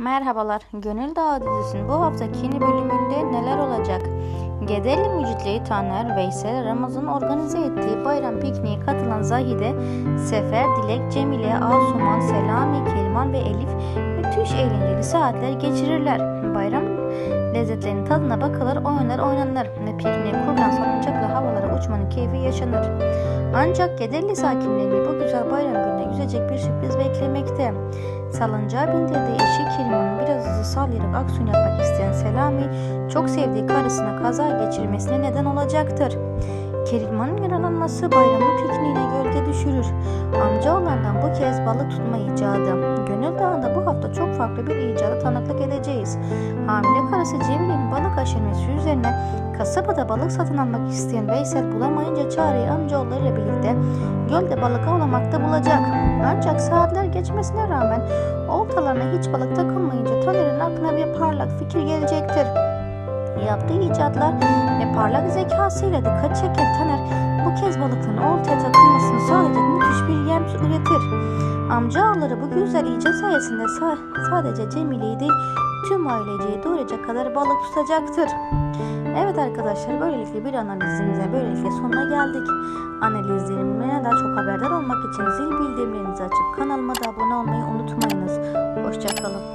Merhabalar, Gönül Dağı dizisinin bu haftaki yeni bölümünde neler olacak? Gederli Mücitliği Taner, Veysel, Ramazan organize ettiği bayram pikniğe katılan Zahide, Sefer, Dilek, Cemile, Asuman, Selami, Keriman ve Elif müthiş eğlenceli saatler geçirirler. Bayram lezzetlerinin tadına bakılır, oyunlar oynanır ve pikniğe kurulan salıncakla havalara uçmanın keyfi yaşanır. Ancak Gederli sakinlerini bu güzel bayram yüzecek bir sürpriz beklemekte. Salıncağa bindirdiği eşi Keriman'ın biraz hızlı sallayarak aksiyon yapmak isteyen Selami, çok sevdiği karısına kaza geçirmesine neden olacaktır. Keriman'ın yaralanması bayramın pikniğine gölge düşürür. Amcaoğlandan bu kez balık tutma icadı. Gönül Dağı'nda bu hafta çok farklı bir icada tanıklık edeceğiz. Hamile karısı Cemile'nin balık aşırması üzerine kasabada balık satın almak isteyen Veysel bulamayınca çareyi amcaoğullarıyla birlikte gölde balık avlamakta bulacak. Ancak saatler geçmesine rağmen oltalarına hiç balık takılmayınca Taner'in aklına bir parlak fikir gelecektir. Yaptığı icatlar ve parlak zekasıyla dikkat çeken Taner bu kez balıkların oltaya takılmasını sağlayacak müthiş bir yem üretir. Amcaoğulları bu güzel icat sayesinde sa- sadece Cemile'yi değil tüm aileciyi doyuracak kadar balık tutacaktır. Evet arkadaşlar böylelikle bir analizimize böylelikle sonuna geldik. Analizlerimden daha çok haberdar olmak için zil bildirimlerinizi açıp kanalıma da abone olmayı unutmayınız. Hoşçakalın.